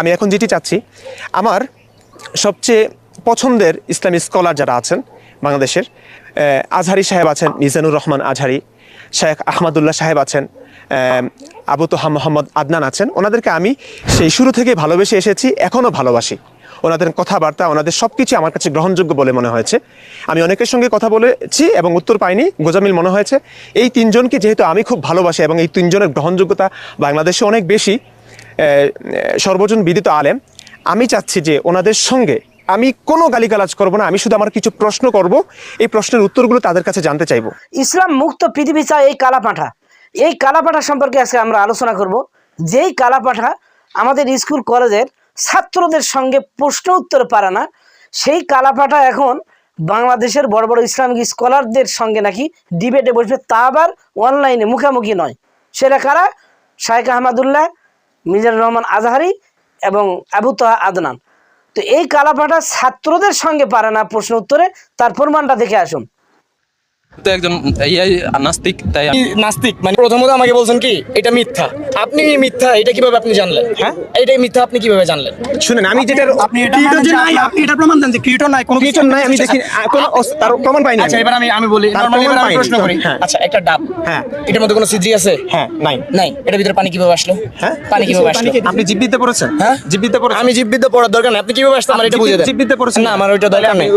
আমি এখন যেটি চাচ্ছি, আমার সবচেয়ে পছন্দের ইসলামী স্কলার যারা আছেন বাংলাদেশের আজহারি সাহেব আছেন, মিজানুর রহমান আজহারি, শেখ আহমদুল্লাহ সাহেব আছেন আবু তোহা মোহাম্মদ আদনান আছেন। ওনাদেরকে আমি সেই শুরু থেকে ভালোবেসে এসেছি, এখনও ভালোবাসি। ওনাদের কথাবার্তা, ওনাদের সব কিছু আমার কাছে গ্রহণযোগ্য বলে মনে হয়েছে। আমি অনেকের সঙ্গে কথা বলেছি এবং উত্তর পাইনি, গোজামিল মনে হয়েছে। এই তিনজনকে যেহেতু আমি খুব ভালোবাসি এবং এই তিনজনের গ্রহণযোগ্যতা বাংলাদেশে অনেক বেশি সর্বজন বিদিত আলেম, আমি চাচ্ছি যে ওনাদের সঙ্গে আমি কোনো গালিগালাজ করব না, আমি শুধু আমার কিছু প্রশ্ন করব, এই প্রশ্নের উত্তরগুলো তাদের কাছে জানতে চাইব। ইসলাম মুক্ত পৃথিবী চায় এই কালাপাঠা। এই কালাপাঠা সম্পর্কে আজকে আমরা আলোচনা করব। যেই কালাপাঠা আমাদের স্কুল, কলেজের ছাত্রদের সঙ্গে প্রশ্ন উত্তর পারে না, সেই কালাপাঠা এখন বাংলাদেশের বড় বড় ইসলামিক স্কলারদের সঙ্গে নাকি ডিবেটে বসবে, তা আবার অনলাইনে মুখামুখি নয়। সেটা কারা? শাহেখ আহমদুল্লাহ মিজানুর রহমান আজহারি এবং আবু তোহা আদনান। তো এই কালাপাটা ছাত্রদের সঙ্গে পারে না প্রশ্ন উত্তরে, তার প্রমাণটা দেখে আসুন। তো একজন নাস্তিক তাই নাস্তিক মানে প্রথমত আমাকে বলছেন কি এটা মিথ্যা। আপনি মিথ্যা এটা কীভাবে আপনি জানলেন? হ্যাঁ? এটা মিথ্যা আপনি কীভাবে জানলেন? শুনেন আমি যেটা আপনি এটা যে নাই আপনি এটা প্রমাণ দেন যে ক্রিয়েটর নাই কোনো নাই আমি দেখি কোনো তার প্রমাণ পাইনি। আচ্ছা এবার আমি আমি বলি নরমালি এবার আমি প্রশ্ন করি। হ্যাঁ। আচ্ছা একটা ডাব। হ্যাঁ। এটার মধ্যে কোনো সিজি আছে? হ্যাঁ নাই। নাই। এটার ভিতরে পানি কীভাবে আসলো? হ্যাঁ? পানি কীভাবে আসলো? আপনি জীববিদ্যা পড়েছেন? হ্যাঁ? জীববিদ্যা পড়েছেন? আমি জীববিদ্যা পড়ার দরকার নেই। আপনি কীভাবে আসতে আমার এটা বুঝে দেন। জীববিদ্যা পড়েছেন? না আমার ওইটা দরকার নেই।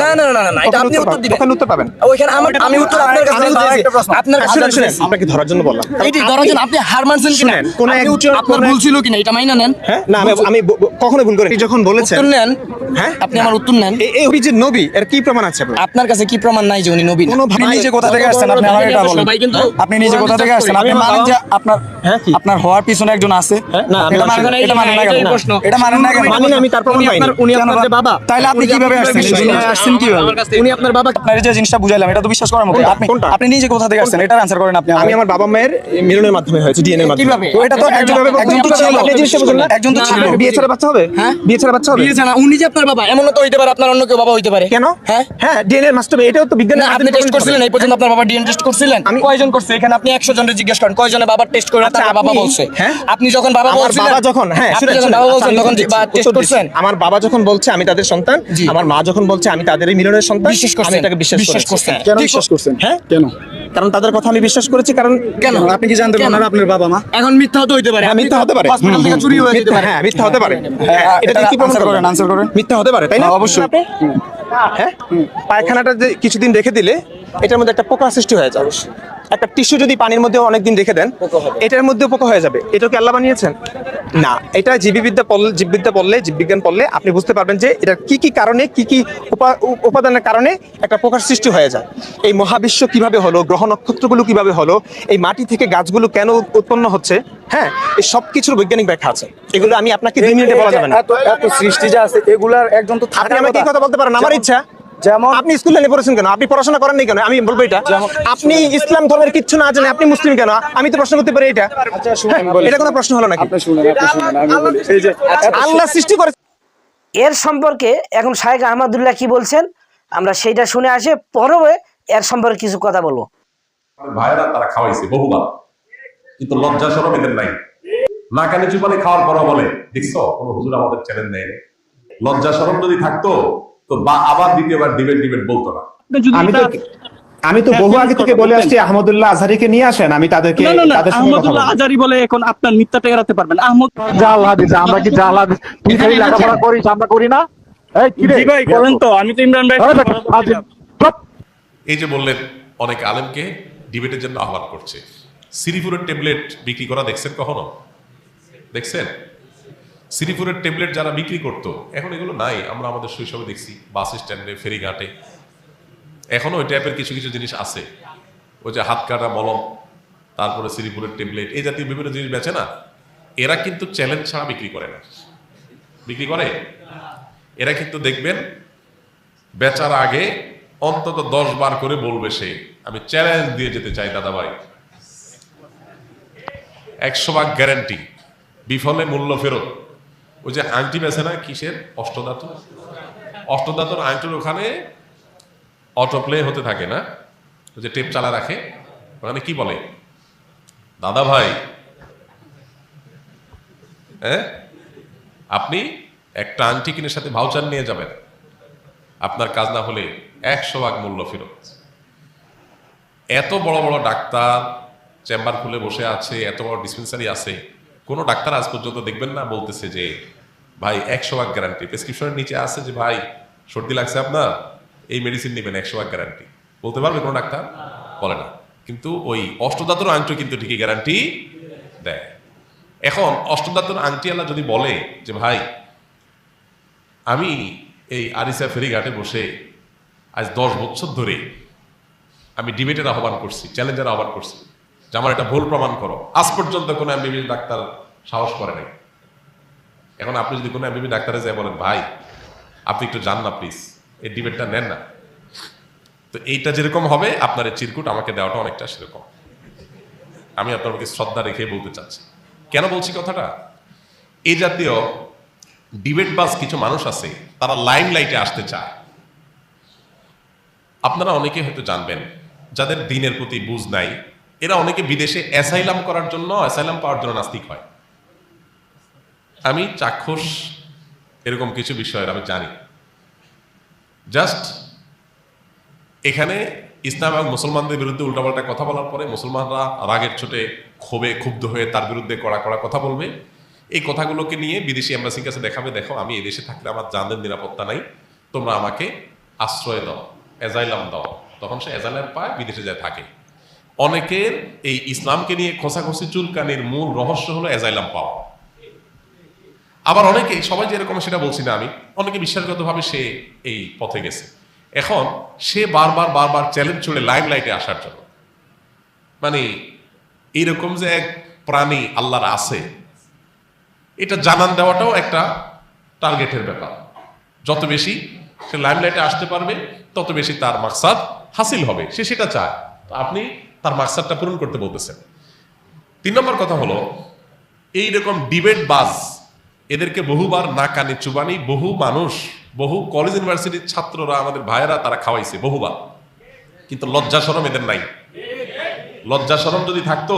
না না না না এটা আপনি উত্তর উত্তর দিবেন। ওখানে উত্তর পাবেন। ওইখানে আমার আমি উত্তর আপনার কাছে। আপনার কাছে শুনেন, শুনেন, আপনাকে ধরার জন্য বললাম? এইটি ধরার জন্য আপনি হার মানছেন কিনা? কোন কোনো এক- আপনার ভুল ছিল কিনা? এটা মাইনা নেন। হ্যাঁ? না আমি আমি কখনো ভুল করি যখন বলেছেন উত্তর নেন। হ্যাঁ? আপনি আমার উত্তর নেন। এই- ওই যে নবী এর কি প্রমাণ আছে আপনার? আপনার কাছে কি প্রমাণ নাই যে উনি নবী না? আপনি নিজে কোথা থেকে আসছেন? আপনি আমাকে এটা বলেন। আপনি নিজে কোথা থেকে আসছেন? আপনি মানেন যে আপনার হ্যাঁ, কি? আপনার হওয়ার পিছনে একজন আছে। হ্যাঁ, মানি? মানি আপনি কীভাবে আসছেন? এই বিশ্বাস দুনিয়ায় করেন? আসছেন কীভাবে? আমার কাছে- উনি আপনার বাবা আপনার যে জিনিসটা বুঝাইলাম এটা তো বিশ্বাস করার মতো আপনি আপনি নিজে কোথা থেকে আসছেন? এটার আনসার করেন আপনি আমি আমার বাবা মায়ের মিলনের মাধ্যমে হয়েছে ডিএনএর মাধ্যমে। তো এটা তো একজন একজন তো ছিল। আপনি জিনিসটা বুঝলেন না? একজন তো ছিল। বিয়ে ছাড়া বাচ্চা হবে? হ্যাঁ? বিয়ে ছাড়া বাচ্চা হবে? বিয়ে ছাড়া উনি যে আপনার বাবা এমনও তো হইতে পারে আপনার অন্য কেউ বাবা হইতে পারে। কেন? হ্যাঁ? হ্যাঁ এটাও তো বিজ্ঞানের আপনি টেস্ট করছিলেন এই পর্যন্ত আপনার বাবা ডিএনএ টেস্ট করছিলেন। আমি- কয়জন করছে? এখানে আপনি একশো জনের জিজ্ঞেস করেন কয়জনে বাবার টেস্ট করে আচ্ছা, তার বাবা বলছে। হ্যাঁ? আপনি যখন বাবা আমার বাবা যখন হ্যাঁ যখন বাবা বলছেন আমি তখন টেস্ট করছেন আমার বাবা যখন বলছে আমি তাদের সন্তান আমার মা যখন বলছে আমি তাদেরই মিলনের সন্তান বিশ্বাস আমি করছেন এটাকে বিশ্বাস করছেন। হ্যাঁ। কেন বিশ্বাস করছেন? হ্যাঁ? কেন? কারণ তাদের কথা আমি বিশ্বাস করেছি কারণ কেন? আপনি কি কেন? ওনারা আপনার বাবা মা। এখন মিথ্যা তো হইতে পারে। হ্যাঁ, মিথ্যা হতে পারে। হসপিটাল থেকে চুরি হয়ে যেতে পারে। হ্যাঁ মিথ্যা হতে পারে। হ্যাঁ, হ্যাঁ, এটা এটা কি প্রমাণ করেন, answer করেন। মিথ্যা হতে পারে তাই না? হ্যাঁ, অবশ্যই। হ্যাঁ পায়খানাটা যে কিছুদিন রেখে দিলে এটার মধ্যে একটা পোকা সৃষ্টি হয়ে যাবে একটা টিস্যু যদি পানির মধ্যে অনেকদিন রেখে দেন এটার মধ্যে পোকা হয়ে যাবে। এটা কি আল্লাহ বানিয়েছেন? না এটা জীববিদ্যা পড়লে জীববিদ্যা পড়লে জীববিজ্ঞান পড়লে আপনি বুঝতে পারবেন যে এটা কি কি কারণে কি কি উপাদানের কারণে একটা পোকার সৃষ্টি হয়ে যায়। এই মহাবিশ্ব কীভাবে হলো গ্রহ নক্ষত্রগুলো কীভাবে হলো এই মাটি থেকে গাছগুলো কেন উৎপন্ন হচ্ছে হ্যাঁ এই সব কিছুর বৈজ্ঞানিক ব্যাখ্যা আছে। এগুলো আমি আপনাকে দুই মিনিটে বলা যাবে না। এত সৃষ্টি যা আছে এগুলার একজন তো আপনি থাকার আমাকে এই কথা বলতে পারেন আমার ইচ্ছা। যেমন আপনি স্কুল লাইনে পড়েছেন কেন? আপনি পড়াশোনা করেন নি কেন? আমি বলব এটা। আপনি ইসলাম ধর্মের কিচ্ছু না জানেন আপনি মুসলিম কেন? আমি তো প্রশ্ন করতে পারি এটা। আচ্ছা বলি। এটা কোনো প্রশ্ন হলো নাকি? আপনি শুনেন আপনি শুনেন আমি বলি। এই যে এত আল্লাহ সৃষ্টি করে এর সম্পর্কে এখন শাহেখ আহমদুল্লাহ কি বলছেন? আমরা সেইটা শুনে আসে পরে এর সম্পর্কে কিছু কথা বলব। ভাইয়েরা তারা খাওয়াইছে বহুবার। কিন্তু লজ্জা সরম এদের নাই। না কানে চুপালে খাওয়ার পর বলে দেখছ? কোনো হুজুর আমাদের চ্যালেঞ্জ নেই লজ্জা সরম যদি থাকতো তো বা আবার দ্বিতীয়বার ডিবেট ডিবেট বলতো না। আমি তো আমি তো বহু আগে থেকে বলে আসছি আহমদুল্লাহ আজহারিকে নিয়ে আসেন আমি তাদেরকে তাদের সঙ্গে কথা বলব। আজারি বলে এখন আপনার মিথ্যাটা এড়াতে পারবেন। আহমদ জাল হাদিস আমরা কি জাল হাদিস তুই খালি লেখাপড়া করিস আমরা করি না? এই কি রে? ভাই বলেন তো আমি তো ইমরান ভাই। এই যে বললেন অনেক আলেমকে ডিবেটের জন্য আহ্বান করছে। সিরিপুরের ট্যাবলেট বিক্রি করা দেখছেন কখনো? দেখছেন? সিরিপুরের ট্যাবলেট যারা বিক্রি করতো, এখন এগুলো নাই। আমরা আমাদের শৈশবে দেখছি, বাস স্ট্যান্ডে, ফেরিঘাটে। এখনও ওই টাইপের কিছু কিছু জিনিস আছে। ওই যে হাত কাটা মলম, তারপরে সিরিপুরের ট্যাবলেট এই জাতীয় বিভিন্ন জিনিস বেচে না। এরা কিন্তু চ্যালেঞ্জ ছাড়া বিক্রি করে না। বিক্রি করে? এরা কিন্তু দেখবেন, বেচার আগে অন্তত দশ বার করে বলবে সে, আমি চ্যালেঞ্জ দিয়ে যেতে চাই দাদা ভাই একশো ভাগ গ্যারান্টি বিফলে মূল্য ফেরত। ওই যে আংটি বেছে না, কিসের? অষ্টধাতু? অষ্টধাতুর আংটির ওখানে অটো প্লে হতে থাকে না। ওই যে টেপ চালা রাখে, ওখানে কি বলে? দাদা ভাই হ্যাঁ? আপনি একটা আংটি কিনের সাথে ভাউচার নিয়ে যাবেন। আপনার কাজ না হলে একশো ভাগ মূল্য ফেরত। এত বড় বড় ডাক্তার, চেম্বার খুলে বসে আছে, এত বড় ডিসপেন্সারি আছে কোনো ডাক্তার আজ পর্যন্ত দেখবেন না বলতেছে যে, ভাই, একশো ভাগ গ্যারান্টি প্রেসক্রিপশনের নিচে আছে যে, ভাই, সর্দি লাগছে আপনার, এই মেডিসিন নেবেন, একশো ভাগ গ্যারান্টি বলতে পারবে কোনো ডাক্তার? বলে না। কিন্তু ওই অষ্টদাতর আংটি কিন্তু ঠিকই গ্যারান্টি দেয়। এখন অষ্টদাতর আংটি আল্লাহ যদি বলে যে, ভাই, আমি এই আরিসা ফেরিঘাটে বসে আজ দশ বছর ধরে আমি ডিবেটের আহ্বান করছি, চ্যালেঞ্জের আহ্বান করছি যে আমার এটা ভুল প্রমাণ করো। আজ পর্যন্ত কোনো এমবিবি ডাক্তার সাহস করে নাই। এখন আপনি যদি কোনো এমবিবি ডাক্তারে যায় বলেন, ভাই, আপনি একটু যান না প্লিজ, এই ডিবেটটা নেন না। তো এইটা যেরকম হবে, আপনার এই চিরকুট আমাকে দেওয়াটা অনেকটা সেরকম। আমি আপনার শ্রদ্ধা রেখে বলতে চাচ্ছি। কেন বলছি কথাটা? এই জাতীয় ডিবেট বাস কিছু মানুষ আছে, তারা লাইম লাইটে আসতে চায়। আপনারা অনেকে হয়তো জানবেন, যাদের দিনের প্রতি বুঝ নাই এরা অনেকে বিদেশে অ্যাসাইলাম করার জন্য অ্যাসাইলাম পাওয়ার জন্য নাস্তিক হয়। আমি চাক্ষুষ এরকম কিছু বিষয়ের, আমি জানি। জাস্ট এখানে ইসলাম এবং মুসলমানদের বিরুদ্ধে উল্টাপাল্টা কথা বলার পরে মুসলমানরা রাগের ছোটে, ক্ষোভে ক্ষুব্ধ হয়ে তার বিরুদ্ধে কড়া কড়া কথা বলবে। এই কথাগুলোকে নিয়ে বিদেশি এম্বাসির কাছে দেখাবে, দেখো আমি এই দেশে থাকলে আমার জানদের নিরাপত্তা নাই, তোমরা আমাকে আশ্রয় দাও এজাইলাম দাও। তখন সে এজাইলাম পায়, বিদেশে যায়, থাকে। অনেকের এই ইসলামকে নিয়ে খোসাখসি চুলকানির মূল রহস্য হলো এজাইলাম পাওয়া। আবার অনেকে, সবাই যেরকম সেটা বলছি না আমি, অনেকে বিশ্বাসগতভাবে সে এই পথে গেছে। এখন সে বারবার বারবার চ্যালেঞ্জ ছুড়ে লাইম লাইটে আসার জন্য। মানে এইরকম যে এক প্রাণী আল্লাহর আছে, এটা জানান দেওয়াটাও একটা টার্গেটের ব্যাপার। যত বেশি সে লাইমলাইটে আসতে পারবে, তত বেশি তার মাকসাদ হাসিল হবে, সে সেটা চায়। আপনি তার মাকসাদটা পূরণ করতে বলতেছেন তিন নম্বর কথা হলো এই রকম ডিবেট বাস এদেরকে বহুবার না কানে চুবানি, বহু মানুষ, বহু কলেজ ইউনিভার্সিটির ছাত্ররা আমাদের ভাইয়েরা তারা খাওয়াইছে, বহুবার। কিন্তু লজ্জা সরম এদের নাই। লজ্জা সরম যদি থাকতো,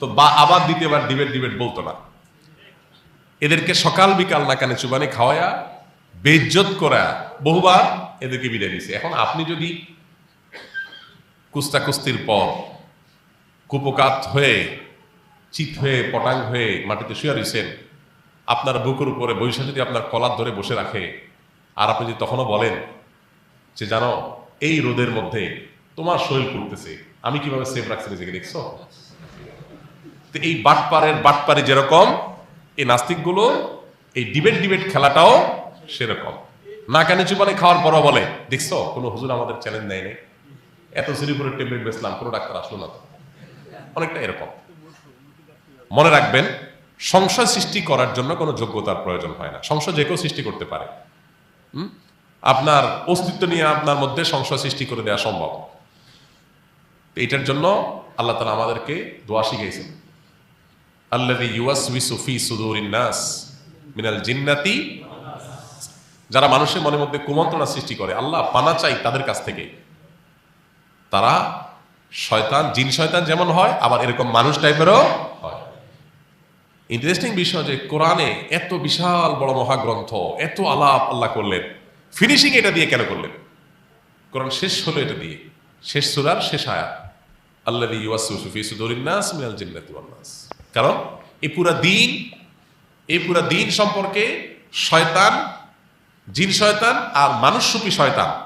তো বা আবার দ্বিতীয়বার ডিবেট ডিবেট বলতো না। এদেরকে সকাল বিকাল না কানে চুবানি খাওয়ায়া, বেজ্জত করা, বহুবার এদেরকে বিদায় দিছে এখন আপনি যদি কুস্তা কুস্তির পর কুপকাত হয়ে, চিত হয়ে, পটাং হয়ে মাটিতে শুয়ে রয়েছেন আপনার বুকের উপরে বৈশা যদি আপনার কলার ধরে বসে রাখে, আর আপনি যদি তখনও বলেন যে, জানো, এই রোদের মধ্যে তোমার শরীর করতেছে আমি কীভাবে সেফ রাখছি নিজেকে, দেখছ? তো এই বাটপারের বাটপারে যেরকম, এই নাস্তিকগুলো, এই ডিবেট ডিবেট খেলাটাও সেরকম। না কানে চুপানে খাওয়ার পরও বলে, দেখছ, কোনো হুজুর আমাদের চ্যালেঞ্জ নেয় নাই এত শ্রীপুরের ট্যাবলেট বেচলাম কোনো ডাক্তার আসলো না তো। অনেকটা এরকম। মনে রাখবেন, সংশয় সৃষ্টি করার জন্য কোনো যোগ্যতার প্রয়োজন হয় না। সংশয় যে কেউ সৃষ্টি করতে পারে? আপনার অস্তিত্ব নিয়ে আপনার মধ্যে সংশয় সৃষ্টি করে দেওয়া সম্ভব। এটার জন্য আল্লাহ তালা আমাদেরকে দোয়া শিখিয়েছেন। আল্লাদি ইউয়াসউইসু ফি সুদুরিন নাস মিনাল যারা মানুষের মনের মধ্যে কুমন্ত্রণা সৃষ্টি করে, আল্লাহ পানা চাই তাদের কাছ থেকে। তারা শয়তান, জিন শয়তান যেমন হয়, আবার এরকম মানুষ টাইপেরও হয়। ইন্টারেস্টিং বিষয় যে কোরআনে এত বিশাল বড় মহাগ্রন্থ, এত আলাপ আল্লাহ করলেন। ফিনিশিং এটা দিয়ে কেন করলেন? কোরআন শেষ হলো এটা দিয়ে। শেষ সুরার শেষ আয়াত। আল্লাহ ইউসুফি সুদুরিন্নাস মিনাল জিন্নাতি ওয়ান কারণ এই পুরা দিন, এই পুরা দিন সম্পর্কে শয়তান, জিন শয়তান আর মানুষরূপী শয়তান।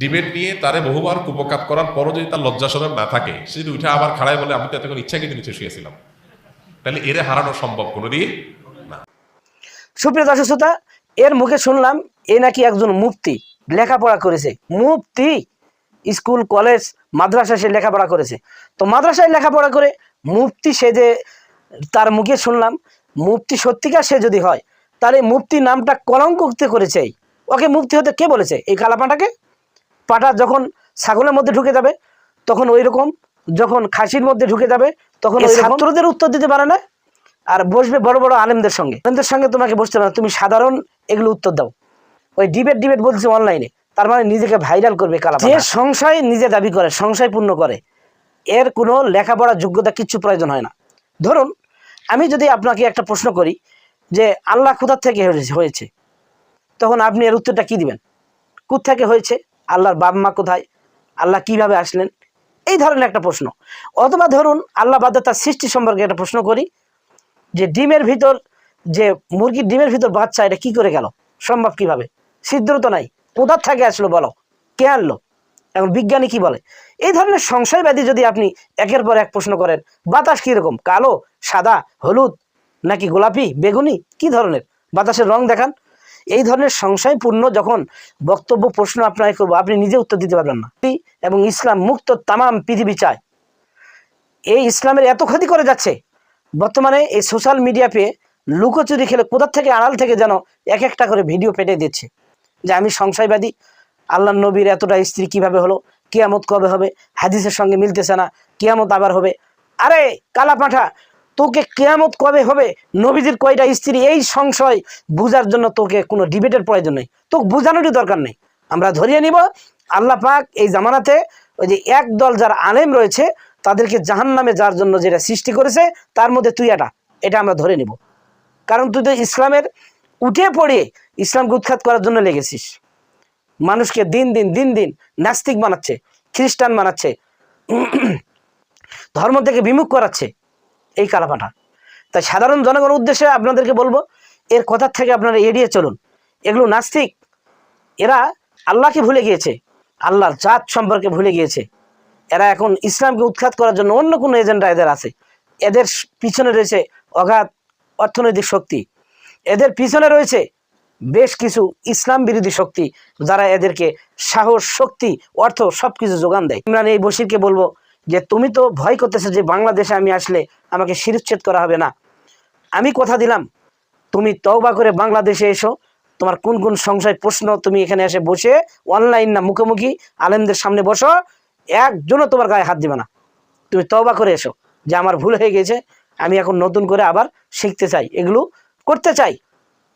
ডিবেট নিয়ে তারে বহুবার কুপকাত করার পরও যদি তার লজ্জা না থাকে, সে যদি উঠে আবার খাড়ায় বলে, আমি তো এতক্ষণ ইচ্ছা কিন্তু নিচে শুয়েছিলাম। তাহলে এরে হারানো সম্ভব কোনোদিন না। সুপ্রিয় দর্শক শ্রোতা, এর মুখে শুনলাম এ নাকি একজন মুফতি লেখাপড়া করেছে। মুফতি স্কুল, কলেজ, মাদ্রাসায় সে লেখাপড়া করেছে। তো মাদ্রাসায় লেখাপড়া করে মুফতি সে যে তার মুখে শুনলাম, মুফতি সত্যিকার সে যদি হয়, তাহলে মুফতি নামটা কলঙ্কিত করেছে। ওকে মুফতি হতে কে বলেছে এই কালাপাটাকে পাটা যখন ছাগলের মধ্যে ঢুকে যাবে তখন ওই রকম যখন খাসির মধ্যে ঢুকে যাবে তখন ওই ছাত্রদের উত্তর দিতে পারে না? আর বসবে বড় বড় আলেমদের সঙ্গে। আলেমদের সঙ্গে তোমাকে বসতে পারে না, তুমি সাধারণ এগুলো উত্তর দাও। ওই ডিবেট ডিবেট বলছে অনলাইনে তার মানে নিজেকে ভাইরাল করবে কালা যে সংশয় নিজে দাবি করে সংশয় পূর্ণ করে এর কোনো লেখাপড়ার যোগ্যতা কিচ্ছু প্রয়োজন হয় না। ধরুন আমি যদি আপনাকে একটা প্রশ্ন করি যে আল্লাহ কোথা থেকে হয়েছে- তখন আপনি এর উত্তরটা কি দিবেন? থেকে হয়েছে? আল্লাহর বাপ মা কোথায়? আল্লাহ কীভাবে আসলেন? এই ধরনের একটা প্রশ্ন। অথবা ধরুন, আল্লাহ বাদে তার সৃষ্টি সম্পর্কে একটা প্রশ্ন করি, যে ডিমের ভিতর, যে মুরগির ডিমের ভিতর বাচ্চা, এটা কি করে গেল? সম্ভব কীভাবে? সিদ্ধ তো নাই। কোথার থেকে আসলো বলো? কে আনলো? এখন বিজ্ঞানী কি বলে? এই ধরনের সংশয়বাদী যদি আপনি একের পর এক প্রশ্ন করেন, বাতাস কীরকম? কালো, সাদা, হলুদ, নাকি গোলাপি, বেগুনি? কি ধরনের? বাতাসের রং দেখান। এই ধরনের সংশয়পূর্ণ যখন বক্তব্য, প্রশ্ন আপনাকে করব, আপনি নিজে উত্তর দিতে পারবেন না। এবং ইসলাম মুক্ত তামাম পৃথিবী চায়। এই ইসলামের এত ক্ষতি করে যাচ্ছে। বর্তমানে এই সোশ্যাল মিডিয়া পেয়ে লুকোচুরি খেলে কোথার থেকে আড়াল থেকে যেন এক একটা করে ভিডিও পেটে দিচ্ছে। যে আমি সংশয়বাদী, আল্লাহ নবীর এতটা স্ত্রী কীভাবে হলো, কিয়ামত কবে হবে, হাদিসের সঙ্গে মিলতেছে না, কিয়ামত আবার হবে। আরে কালা পাঠা তোকে কেয়ামত কবে হবে? নবীজির কয়টা স্ত্রী? এই সংশয় বুঝার জন্য তোকে কোনো ডিবেটের প্রয়োজন নেই। তোকে বোঝানোরই দরকার নেই। আমরা ধরিয়ে নিব, আল্লাহ পাক এই জামানাতে ওই যে এক দল যার আলেম রয়েছে, তাদেরকে জাহান নামে যার জন্য যেটা সৃষ্টি করেছে, তার মধ্যে তুই এটা। এটা আমরা ধরে নিব। কারণ তুই তো ইসলামের উঠে পড়ে ইসলামকে উৎখাত করার জন্য লেগেছিস। মানুষকে দিন দিন দিন দিন নাস্তিক বানাচ্ছে, খ্রিস্টান বানাচ্ছে, ধর্ম থেকে বিমুখ করাচ্ছে। এই কালাপাঠা তাই সাধারণ জনগণের উদ্দেশ্যে আপনাদেরকে বলব, এর কথার থেকে আপনারা এড়িয়ে চলুন। এগুলো নাস্তিক। এরা আল্লাহকে ভুলে গিয়েছে। আল্লাহর জাত সম্পর্কে ভুলে গিয়েছে। এরা এখন ইসলামকে উৎখাত করার জন্য অন্য কোনো এজেন্ডা এদের আছে। এদের পিছনে রয়েছে অগাধ অর্থনৈতিক শক্তি। এদের পিছনে রয়েছে বেশ কিছু ইসলাম বিরোধী শক্তি, যারা এদেরকে সাহস, শক্তি, অর্থ সবকিছু যোগান দেয়। ইমরান এই বসিরকে বলব যে তুমি তো ভয় করতেছো যে বাংলাদেশে আমি আসলে আমাকে শিরুচ্ছেদ করা হবে না। আমি কথা দিলাম, তুমি তওবা করে বাংলাদেশে এসো। তোমার কোন কোন সংশয়, প্রশ্ন তুমি এখানে এসে বসে অনলাইন না মুখোমুখি আলেমদের সামনে বসো, একজনও তোমার গায়ে হাত দিবে না। তুমি তওবা করে এসো যে আমার ভুল হয়ে গেছে, আমি এখন নতুন করে আবার শিখতে চাই, এগুলো করতে চাই।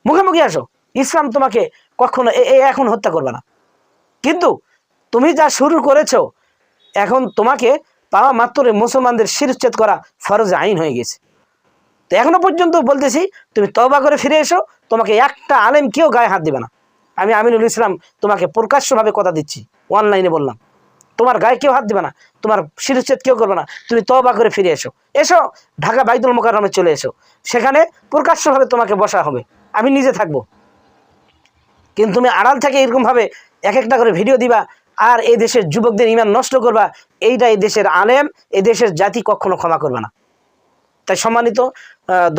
মুখোমুখি আসো। ইসলাম তোমাকে কখনো এখন হত্যা করবে না। কিন্তু তুমি যা শুরু করেছ, এখন তোমাকে পাওয়া মাত্র মুসলমানদের শিরচ্ছেদ করা ফরজ আইন হয়ে গেছে। তো এখনও পর্যন্ত বলতেছি, তুমি তবা করে ফিরে এসো, তোমাকে একটা আলেম কেউ গায়ে হাত দিবে না। আমি আমিনুল ইসলাম তোমাকে প্রকাশ্যভাবে কথা দিচ্ছি, অনলাইনে বললাম। তোমার গায়ে কেউ হাত দিবে না, তোমার শিরচ্ছেদ কেউ করবে না, তুমি তবা করে ফিরে এসো। এসো, ঢাকা বাইতুল মোকাররমে চলে এসো। সেখানে প্রকাশ্যভাবে তোমাকে বসা হবে। আমি নিজে থাকব। কিন্তু তুমি আড়াল থেকে এরকমভাবে এক একটা করে ভিডিও দিবা আর এই দেশের যুবকদের ইমান নষ্ট করবা এইটা এই দেশের আলেম, এই দেশের জাতি কখনো ক্ষমা করবে না। তাই সম্মানিত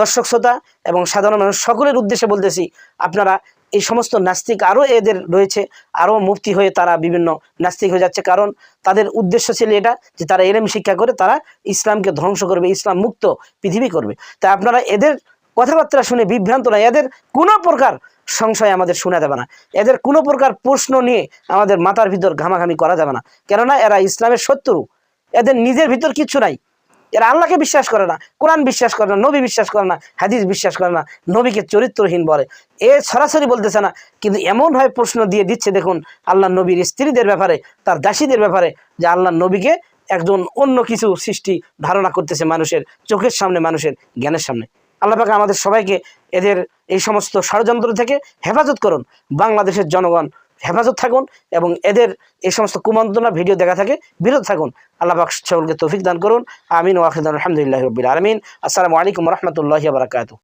দর্শক শ্রোতা এবং সাধারণ মানুষ, সকলের উদ্দেশ্যে বলতেছি, আপনারা এই সমস্ত নাস্তিক আরও এদের রয়েছে, আরও মুক্তি হয়ে তারা বিভিন্ন নাস্তিক হয়ে যাচ্ছে। কারণ তাদের উদ্দেশ্য ছিল এটা যে তারা এলেম শিক্ষা করে তারা ইসলামকে ধ্বংস করবে, ইসলাম মুক্ত পৃথিবী করবে। তাই আপনারা এদের কথাবার্তা শুনে বিভ্রান্ত নয়, এদের কোনো প্রকার সংশয় আমাদের শোনা যাবে না। এদের কোনো প্রকার প্রশ্ন নিয়ে আমাদের মাথার ভিতর ঘামাঘামি করা যাবে না। কেননা এরা ইসলামের শত্রু। এদের নিজের ভিতর কিছু নাই। এরা আল্লাহকে বিশ্বাস করে না, কোরআন বিশ্বাস করে না, নবী বিশ্বাস করে না, হাদিস বিশ্বাস করে না, নবীকে চরিত্রহীন বলে। এ সরাসরি বলতেছে না, কিন্তু এমনভাবে প্রশ্ন দিয়ে দিচ্ছে, দেখুন, আল্লাহ নবীর স্ত্রীদের ব্যাপারে, তার দাসীদের ব্যাপারে, যে আল্লাহ নবীকে একজন অন্য কিছু সৃষ্টি ধারণা করতেছে মানুষের চোখের সামনে, মানুষের জ্ঞানের সামনে। আল্লাহ পাক আমাদের সবাইকে এদের এই সমস্ত ষড়যন্ত্র থেকে হেফাজত করুন, বাংলাদেশের জনগণ হেফাজত থাকুন এবং এদের এই সমস্ত কুমন্ত্রণা ভিডিও দেখা থাকে বিরত থাকুন। আল্লাহ পাক সকলকে তৌফিক দান করুন, আমিন ওয়াহিদ আলহামদুলিল্লাহ রবিল আলমিন। আসসালামু আলাইকুম রহমতুল্লাহ বারাকাতু